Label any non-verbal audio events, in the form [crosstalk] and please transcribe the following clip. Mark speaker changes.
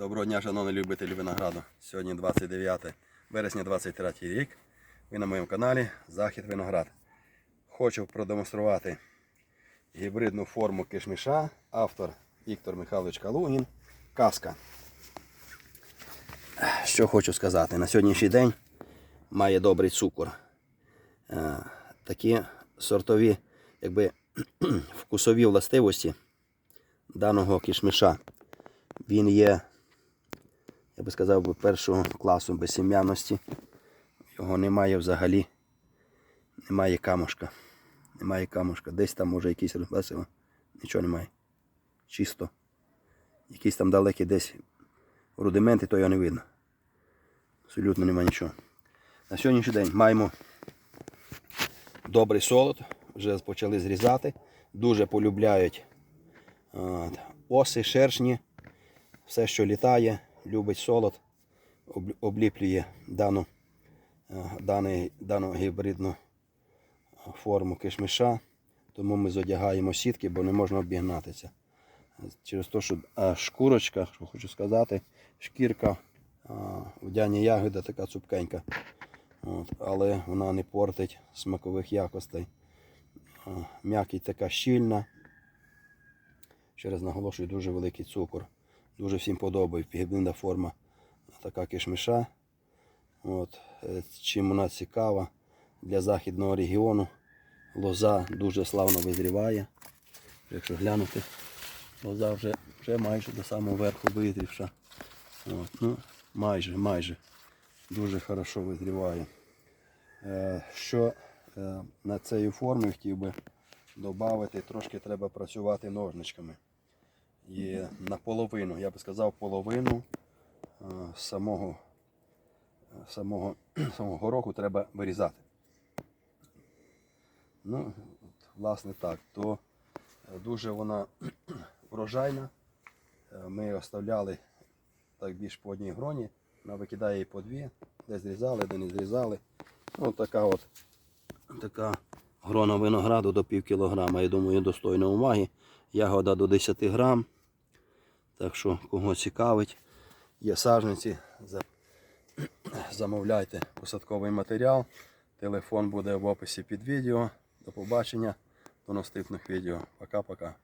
Speaker 1: Доброго дня, шановні любителі винограду. Сьогодні 29 вересня 23 рік. Ви на моєму каналі Захід Виноград. Хочу продемонструвати гібридну форму кишміша. Автор Віктор Михайлович Калугін. Казка. Що хочу сказати, на сьогоднішній день має добрий цукор. Е, Такі сортові, якби [clears throat] вкусові властивості даного кишмиша. Він є, я би сказав, би, першого класу безсім'яності. Його немає взагалі. Немає камушка. Немає камушка. Десь там може якийсь розбесиво. Нічого немає. Чисто. Якісь там далекі десь рудименти, то його не видно. Абсолютно немає нічого. На сьогоднішній день маємо добрий солод. Вже почали зрізати. Дуже полюбляють. Оси, шершні, все, що літає, любить солод, обліплює дану, е, даний, дану гібридну е, форму кишмиша. Тому ми зодягаємо сітки, бо не можна обігнатися. Через те, що шкурочка, що хочу сказати, шкірка а, вдяні ягода така цупкенька. От, але вона не портить смакових якостей. М'якість така щільна. Ще раз наголошую, дуже великий цукор. Дуже всім подобається. Гібридна форма така кишмиша. От. е, Чим вона цікава для західного регіону. Лоза дуже славно визріває. Якщо глянути, лоза вже, вже майже до самого верху визрівша. От. Ну, майже, майже. Дуже хорошо визріває. Е, Що е, на цій формі хотів би додати, трошки треба працювати ножничками. І наполовину, я би сказав, половину е, самого, самого, [clears throat] самого гороху треба вирізати. Ну, власне так, то е, дуже вона [clears throat] врожайна. Е, Ми оставляли так більш по одній гроні, вона викидає її по дві, де зрізали, де не зрізали. Ну, така от така грона винограду до пів кілограма. Я думаю, достойна уваги. Ягода до 10 грам. Так що, кого цікавить, є сажниці, [clears throat] замовляйте посадковий матеріал. Телефон буде в описі під відео. До побачення, до наступних відео. Пока-пока.